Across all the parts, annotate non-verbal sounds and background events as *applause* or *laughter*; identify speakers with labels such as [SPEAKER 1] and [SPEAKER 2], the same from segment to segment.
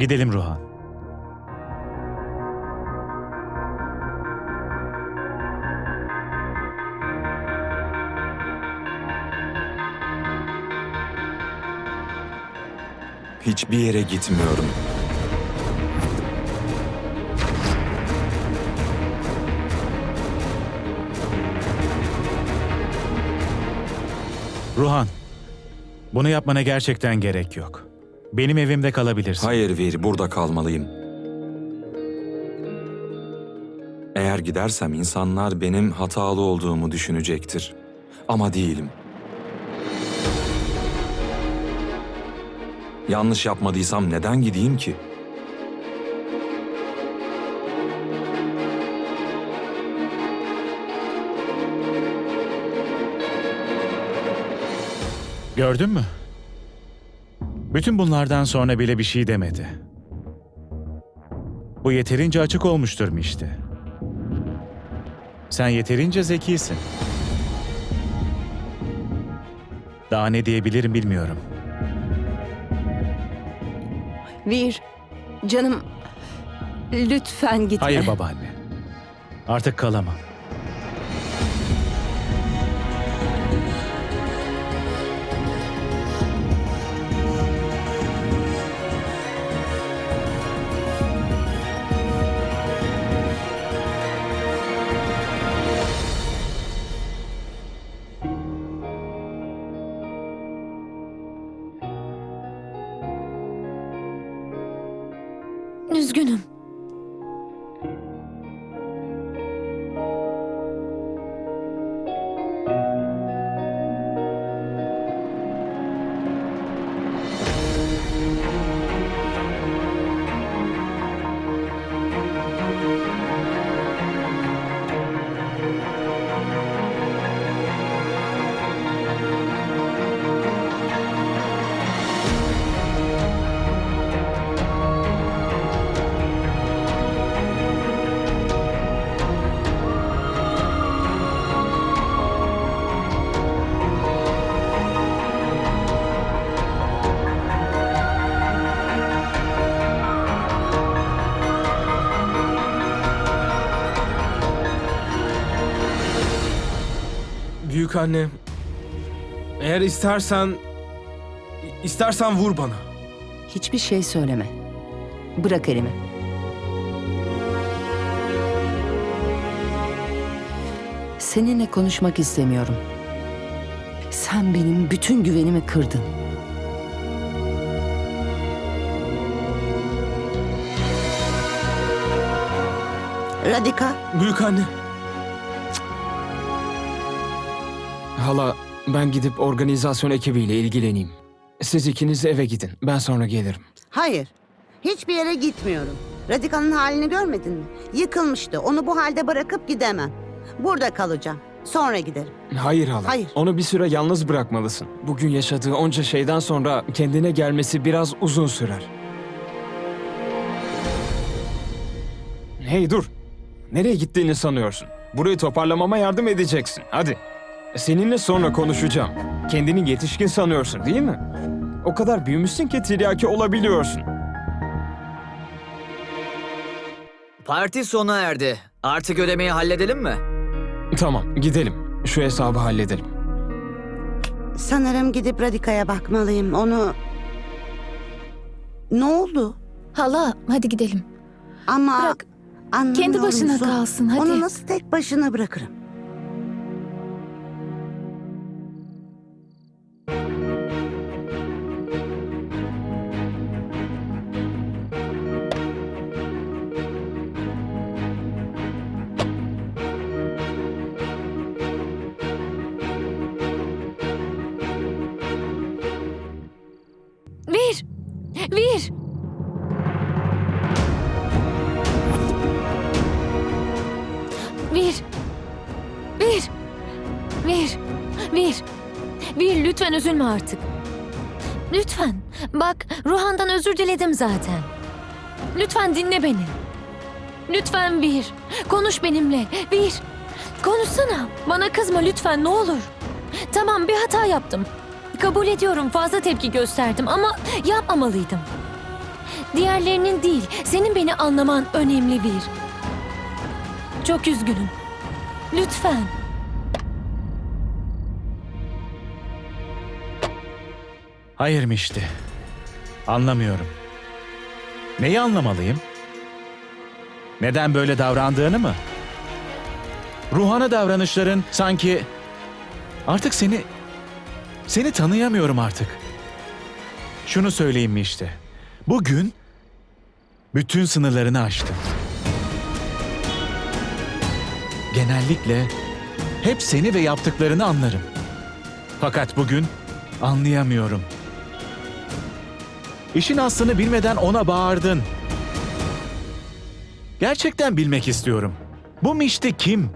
[SPEAKER 1] Gidelim Ruhan.
[SPEAKER 2] Hiçbir yere gitmiyorum.
[SPEAKER 1] Ruhan, bunu yapmana gerçekten gerek yok. Benim evimde kalabilirsin.
[SPEAKER 2] Hayır Vir, burada kalmalıyım. Eğer gidersem insanlar benim hatalı olduğumu düşünecektir. Ama değilim. Yanlış yapmadıysam neden gideyim ki?
[SPEAKER 1] Gördün mü? Bütün bunlardan sonra bile bir şey demedi. Bu yeterince açık olmuştur Mişti. Sen yeterince zekisin. Daha ne diyebilirim bilmiyorum.
[SPEAKER 3] Vir, canım lütfen gitme.
[SPEAKER 1] Hayır babaanne. Artık kalamam.
[SPEAKER 4] Büyük anne. Eğer istersen istersen vur bana.
[SPEAKER 3] Hiçbir şey söyleme. Bırak elimi. Seninle konuşmak istemiyorum. Sen benim bütün güvenimi kırdın.
[SPEAKER 5] Radika,
[SPEAKER 4] Büyük anne. Hala ben gidip organizasyon ekibiyle ilgileneyim. Siz ikiniz eve gidin. Ben sonra gelirim.
[SPEAKER 5] hayır. Hiçbir yere gitmiyorum. Radika'nın halini görmedin mi? Yıkılmıştı. Onu bu halde bırakıp gidemem. Burada kalacağım. Sonra giderim.
[SPEAKER 4] Hayır hala.
[SPEAKER 5] Hayır.
[SPEAKER 4] Onu bir süre yalnız bırakmalısın. Bugün yaşadığı onca şeyden sonra kendine gelmesi biraz uzun sürer. Hey dur. Nereye gittiğini sanıyorsun? Burayı toparlamama yardım edeceksin. Hadi. Seninle sonra konuşacağım. Kendini yetişkin sanıyorsun değil mi? O kadar büyümüşsün ki tiryaki olabiliyorsun.
[SPEAKER 6] Parti sona erdi. Artık ödemeyi halledelim mi?
[SPEAKER 4] Tamam gidelim. Şu hesabı halledelim.
[SPEAKER 5] Sanırım gidip Radika'ya bakmalıyım. Onu... Ne oldu?
[SPEAKER 7] Hala hadi gidelim.
[SPEAKER 5] Ama...
[SPEAKER 7] Bırak. Kendi başına
[SPEAKER 5] musun?
[SPEAKER 7] kalsın, hadi.
[SPEAKER 5] Onu nasıl tek başına bırakırım?
[SPEAKER 7] Vir! Vir! Vir! Vir! Vir! Vir lütfen üzülme artık. Lütfen. Bak Ruhan'dan özür diledim zaten. Lütfen dinle beni. Lütfen Vir. Konuş benimle. Vir. Konuşsana. Bana kızma lütfen ne olur. Tamam bir hata yaptım. Kabul ediyorum fazla tepki gösterdim ama yapmamalıydım.
[SPEAKER 8] Diğerlerinin değil, senin beni anlaman önemli bir. Çok üzgünüm. Lütfen.
[SPEAKER 1] Hayır işte. Anlamıyorum. Neyi anlamalıyım? Neden böyle davrandığını mı? Ruhana davranışların sanki... Artık seni... Seni tanıyamıyorum artık. Şunu söyleyeyim mi işte. Bugün bütün sınırlarını aştın. Genellikle hep seni ve yaptıklarını anlarım. Fakat bugün anlayamıyorum. İşin aslını bilmeden ona bağırdın. Gerçekten bilmek istiyorum. Bu Mişti kim?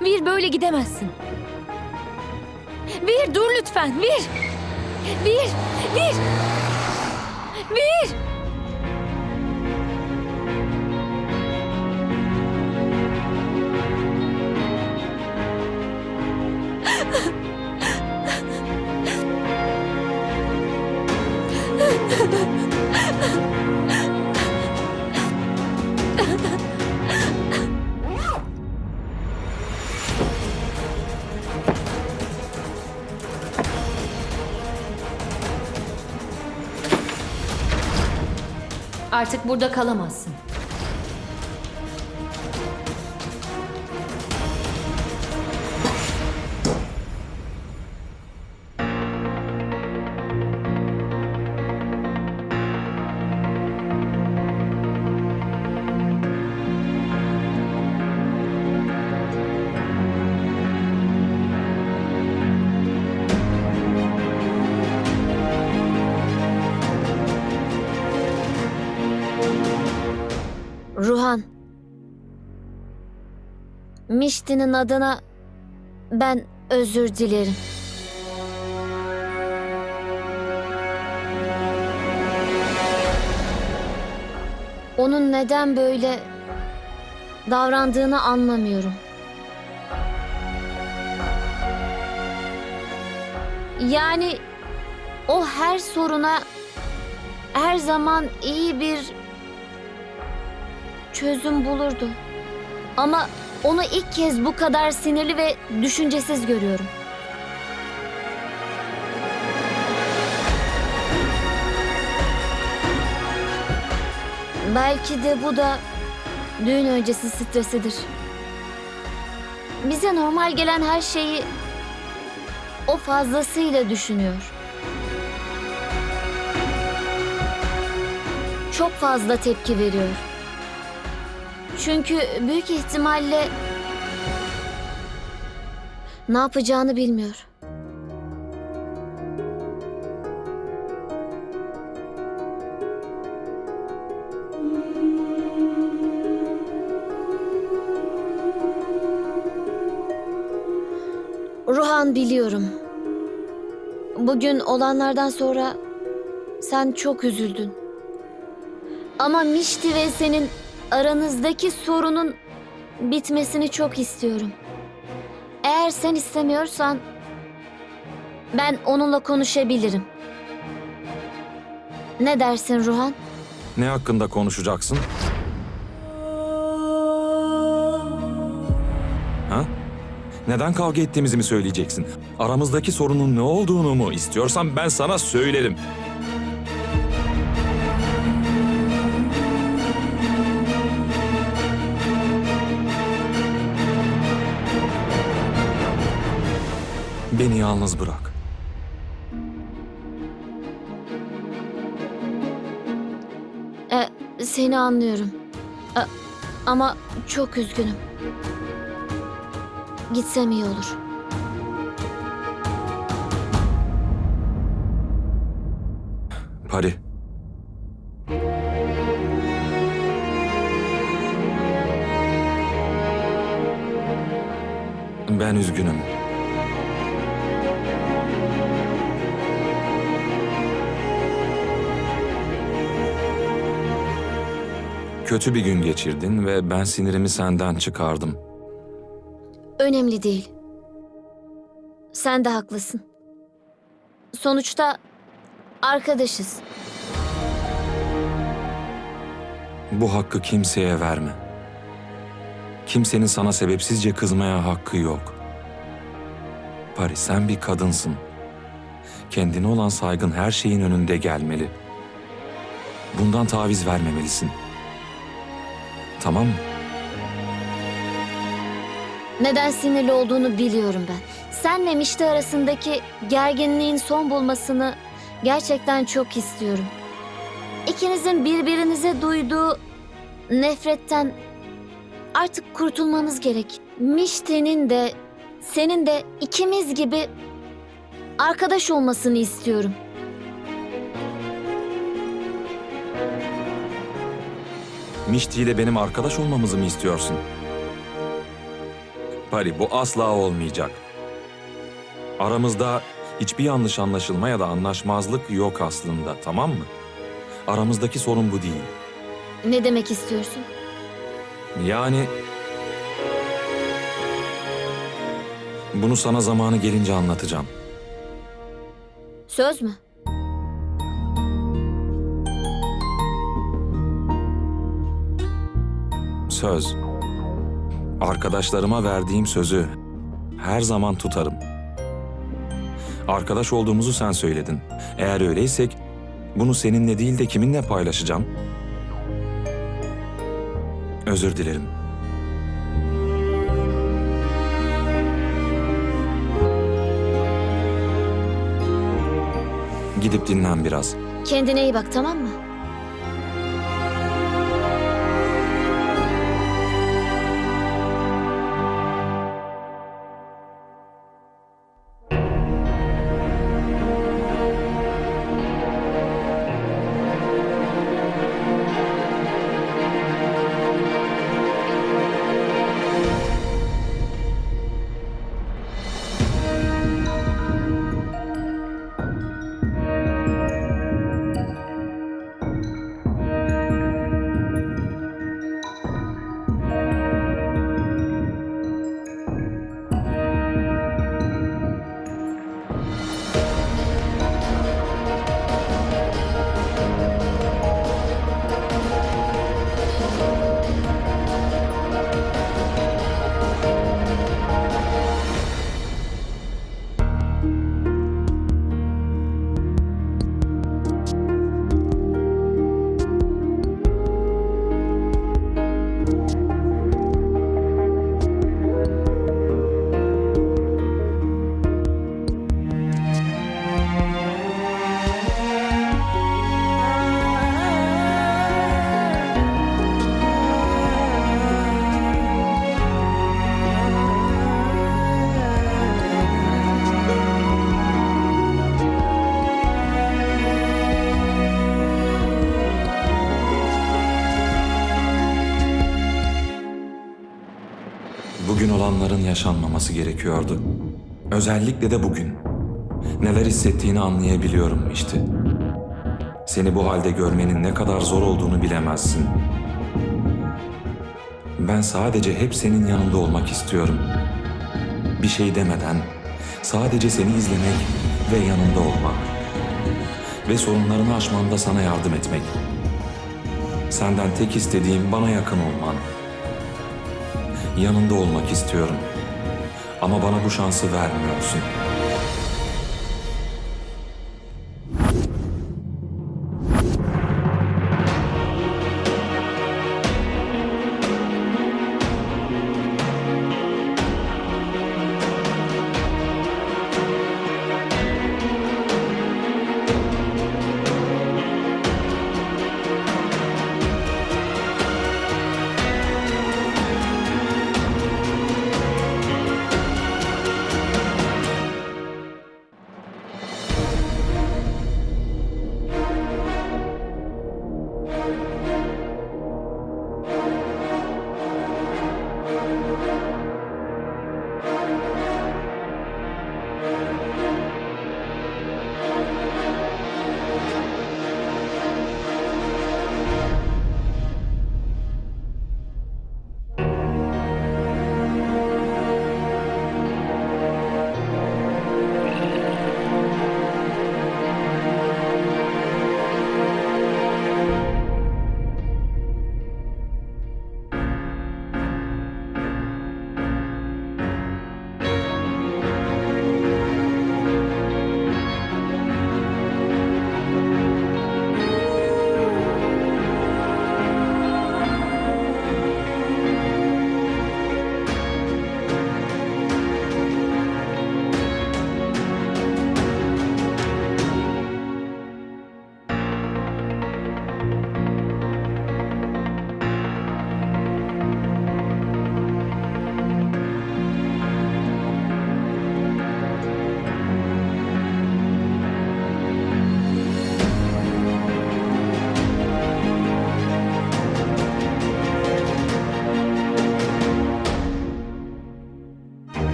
[SPEAKER 8] Bir böyle gidemezsin. Bir dur lütfen. Bir. Bir. Bir. Bir. *laughs* Artık burada kalamazsın. Mişti'nin adına ben özür dilerim. Onun neden böyle davrandığını anlamıyorum. Yani o her soruna her zaman iyi bir çözüm bulurdu. Ama onu ilk kez bu kadar sinirli ve düşüncesiz görüyorum. Belki de bu da düğün öncesi stresidir. Bize normal gelen her şeyi o fazlasıyla düşünüyor. Çok fazla tepki veriyor. Çünkü büyük ihtimalle ne yapacağını bilmiyor. Ruhan biliyorum. Bugün olanlardan sonra sen çok üzüldün. Ama Mişti ve senin aranızdaki sorunun bitmesini çok istiyorum. Eğer sen istemiyorsan ben onunla konuşabilirim. Ne dersin Ruhan?
[SPEAKER 2] Ne hakkında konuşacaksın? Ha? Neden kavga ettiğimizi mi söyleyeceksin? Aramızdaki sorunun ne olduğunu mu istiyorsan ben sana söylerim. Beni yalnız bırak.
[SPEAKER 8] E, seni anlıyorum. E, ama çok üzgünüm. Gitsem iyi olur.
[SPEAKER 2] Pari. Ben üzgünüm. Kötü bir gün geçirdin ve ben sinirimi senden çıkardım.
[SPEAKER 8] Önemli değil. Sen de haklısın. Sonuçta arkadaşız.
[SPEAKER 2] Bu hakkı kimseye verme. Kimsenin sana sebepsizce kızmaya hakkı yok. Paris sen bir kadınsın. Kendine olan saygın her şeyin önünde gelmeli. Bundan taviz vermemelisin. Tamam mı?
[SPEAKER 8] Neden sinirli olduğunu biliyorum ben. Sen ve Mişti arasındaki gerginliğin son bulmasını gerçekten çok istiyorum. İkinizin birbirinize duyduğu nefretten artık kurtulmanız gerek. Mişti'nin de senin de ikimiz gibi arkadaş olmasını istiyorum.
[SPEAKER 2] Mişti ile benim arkadaş olmamızı mı istiyorsun? Pari bu asla olmayacak. Aramızda hiçbir yanlış anlaşılma ya da anlaşmazlık yok aslında, tamam mı? Aramızdaki sorun bu değil.
[SPEAKER 8] Ne demek istiyorsun?
[SPEAKER 2] Yani... Bunu sana zamanı gelince anlatacağım.
[SPEAKER 8] Söz mü?
[SPEAKER 2] Söz. Arkadaşlarıma verdiğim sözü her zaman tutarım. Arkadaş olduğumuzu sen söyledin. Eğer öyleysek bunu seninle değil de kiminle paylaşacağım? Özür dilerim. Gidip dinlen biraz.
[SPEAKER 8] Kendine iyi bak tamam mı?
[SPEAKER 2] Yaşanmaması gerekiyordu. Özellikle de bugün. Neler hissettiğini anlayabiliyorum işte. Seni bu halde görmenin ne kadar zor olduğunu bilemezsin. Ben sadece hep senin yanında olmak istiyorum. Bir şey demeden sadece seni izlemek ve yanında olmak. Ve sorunlarını aşmanda sana yardım etmek. Senden tek istediğim bana yakın olman. Yanında olmak istiyorum. Ama bana bu şansı vermiyorsun.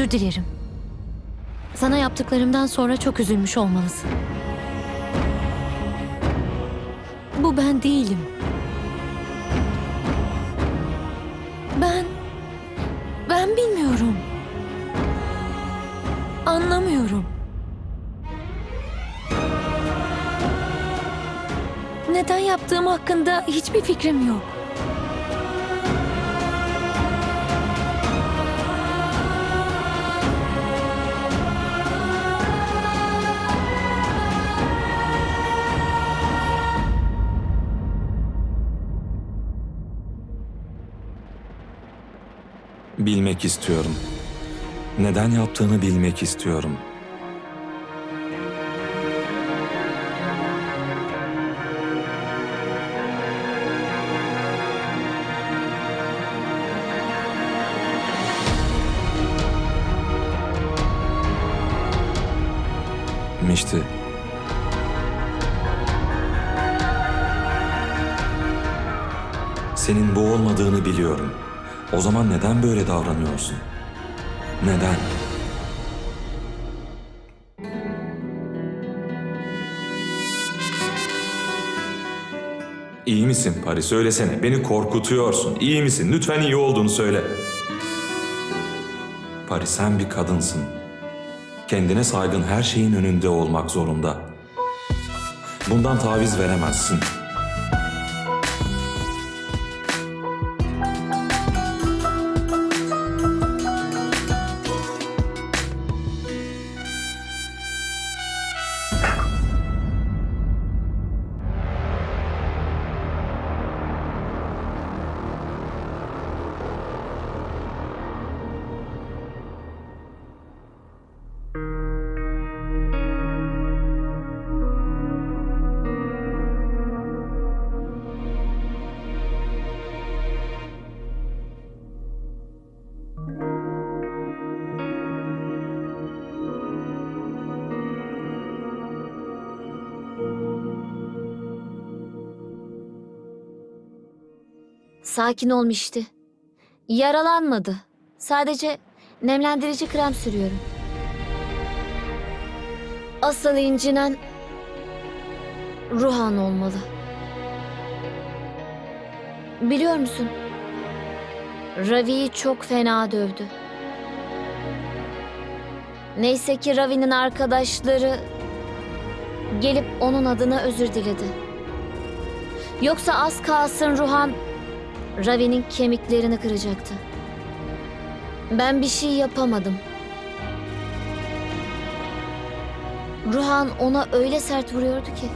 [SPEAKER 7] Özür dilerim. Sana yaptıklarımdan sonra çok üzülmüş olmalısın. Bu ben değilim. Ben... Ben bilmiyorum. Anlamıyorum. Neden yaptığım hakkında hiçbir fikrim yok.
[SPEAKER 2] Bilmek istiyorum. Neden yaptığını bilmek istiyorum. Mişti. Senin bu olmadığını biliyorum. O zaman neden böyle davranıyorsun? Neden? İyi misin Paris? Söylesene. Beni korkutuyorsun. İyi misin? Lütfen iyi olduğunu söyle. Paris sen bir kadınsın. Kendine saygın her şeyin önünde olmak zorunda. Bundan taviz veremezsin.
[SPEAKER 8] Sakin olmuştu. Yaralanmadı. Sadece nemlendirici krem sürüyorum. Asıl incinen Ruhan olmalı. Biliyor musun? Ravi'yi çok fena dövdü. Neyse ki Ravi'nin arkadaşları gelip onun adına özür diledi. Yoksa az kalsın Ruhan Ravi'nin kemiklerini kıracaktı. Ben bir şey yapamadım. Ruhan ona öyle sert vuruyordu ki.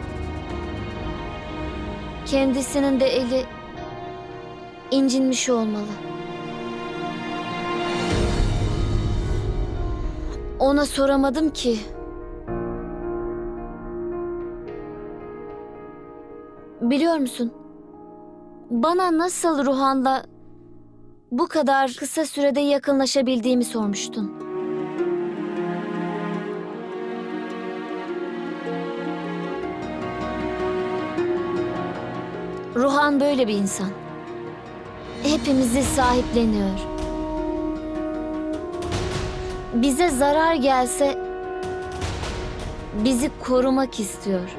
[SPEAKER 8] Kendisinin de eli incinmiş olmalı. Ona soramadım ki. Biliyor musun? Bana nasıl Ruhan'la bu kadar kısa sürede yakınlaşabildiğimi sormuştun. Ruhan böyle bir insan. Hepimizi sahipleniyor. Bize zarar gelse bizi korumak istiyor.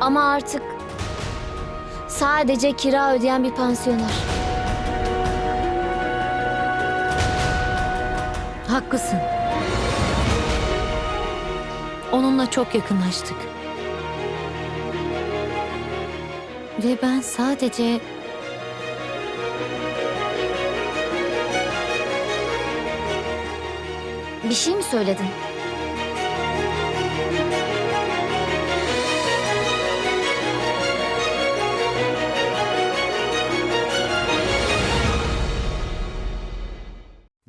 [SPEAKER 8] Ama artık sadece kira ödeyen bir pansiyoner.
[SPEAKER 7] Haklısın. Onunla çok yakınlaştık. Ve ben sadece
[SPEAKER 8] Bir şey mi söyledin?